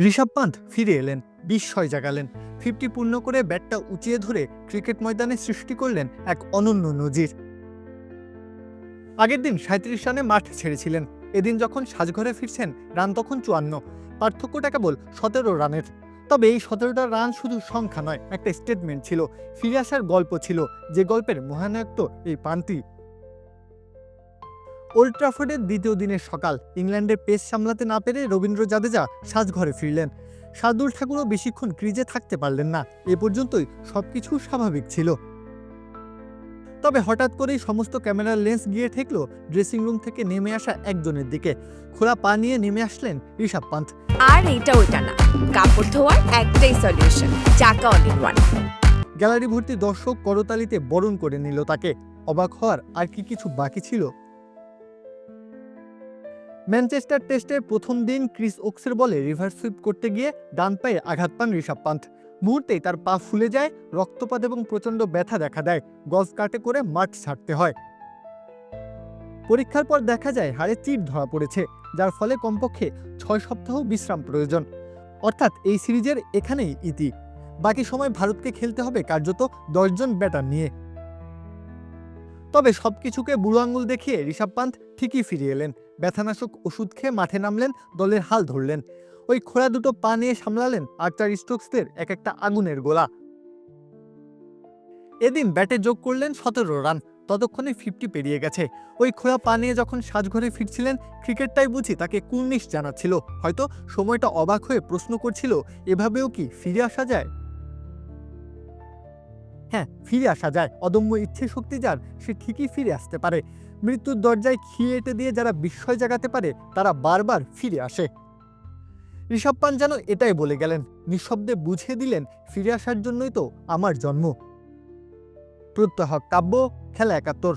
ঋষভ পান্থ ফিরে এলেন, বিস্ময় জাগালেন। ফিফটি পূর্ণ করে ব্যাটটা উঁচিয়ে ধরে ক্রিকেট ময়দানে সৃষ্টি করলেন এক অনন্য নজির। আগের দিন সাঁত্রিশ রানে মাঠ ছেড়েছিলেন। এদিন যখন সাজঘরে ফিরছেন, রান তখন চুয়ান্ন। পার্থক্যটা কেবল সতেরো রানের। তবে এই সতেরোটা রান শুধু সংখ্যা নয়, একটা স্টেটমেন্ট ছিল। ফিরে আসার গল্প ছিল। যে গল্পের মহানায়ক এই পান্তি। ওল্ড ট্রাফোর্ডের দ্বিতীয় দিনের সকাল। ইংল্যান্ডের পেস সামলাতে না পেরে রবীন্দ্র জাদেজা সাজঘরে ফিরলেন। শার্দুল ঠাকুরও বেশিক্ষণ ক্রিজে থাকতে পারলেন না। এ পর্যন্তই সবকিছু স্বাভাবিক ছিল। তবে হঠাৎ করেই সমস্ত ক্যামেরার লেন্স গিয়ে ঠেকল ড্রেসিং রুম থেকে নেমে আসা একজনের দিকে। খোলা পা নিয়ে নেমে আসলেন ঋষভ পান্থ। আর এটা ওইটা না। কাপড় ধোয়ার একটাই সলিউশন চাকা অল ইন ওয়ান গ্যালারি ভর্তি দর্শক করতালিতে বরণ করে নিল তাকে। অবাক হওয়ার আর কি কিছু বাকি ছিল? ম্যানচেস্টার টেস্টের প্রথম দিন ক্রিস ওক্সের বলে রিভার্স সুইপ করতে গিয়ে ডান পায়ে আঘাত পান ঋষভ পান্থ। মুহূর্তেই তার পা ফুলে যায়, রক্তপাত এবং প্রচণ্ড ব্যথা দেখা দেয়। গজ কাটে করে মাঠ ছাড়তে হয়। পরীক্ষার পর দেখা যায় হাড়ে চির ধরা পড়েছে, যার ফলে কমপক্ষে ছয় সপ্তাহ বিশ্রাম প্রয়োজন। অর্থাৎ এই সিরিজের এখানেই ইতি। বাকি সময় ভারতকে খেলতে হবে কার্যত দশজন ব্যাটার নিয়ে। তবে সবকিছুকে বুড়ো আঙুল দেখিয়ে ঋষভ পান্থ ঠিকই ফিরে এলেন। ব্যথানাশক ওষুধ খেয়ে মাঠে নামলেন, দলের হাল ধরলেন। ওই খোলা দুটো পা নিয়ে সামলালেন আর্চার স্টোকসদের এক একটা আগুনের গোলা। এদিন ব্যাটে যোগ করলেন সতেরো রান, ততক্ষণে ফিফটি পেরিয়ে গেছে। ওই খোলা পা নিয়ে যখন সাজঘরে ফিরছিলেন, ক্রিকেটটাই বুঝি তাকে কুর্নিশ জানাচ্ছিল। হয়তো সময়টা অবাক হয়ে প্রশ্ন করছিল, এভাবেও কি ফিরে আসা যায়? হ্যাঁ ফিরে আসা যায়। অদম্য ইচ্ছে শক্তি যার, সে ঠিকই ফিরে আসতে পারে। মৃত্যুর দরজায় খিয়ে এঁটে দিয়ে যারা বিস্ময় জাগাতে পারে, তারা বারবার ফিরে আসে। ঋষভ পান যেন এটাই বলে গেলেন, নিঃশব্দে বুঝিয়ে দিলেন, ফিরে আসার জন্যই তো আমার জন্ম। প্রত্যহ কাব্য, খেলা একাত্তর।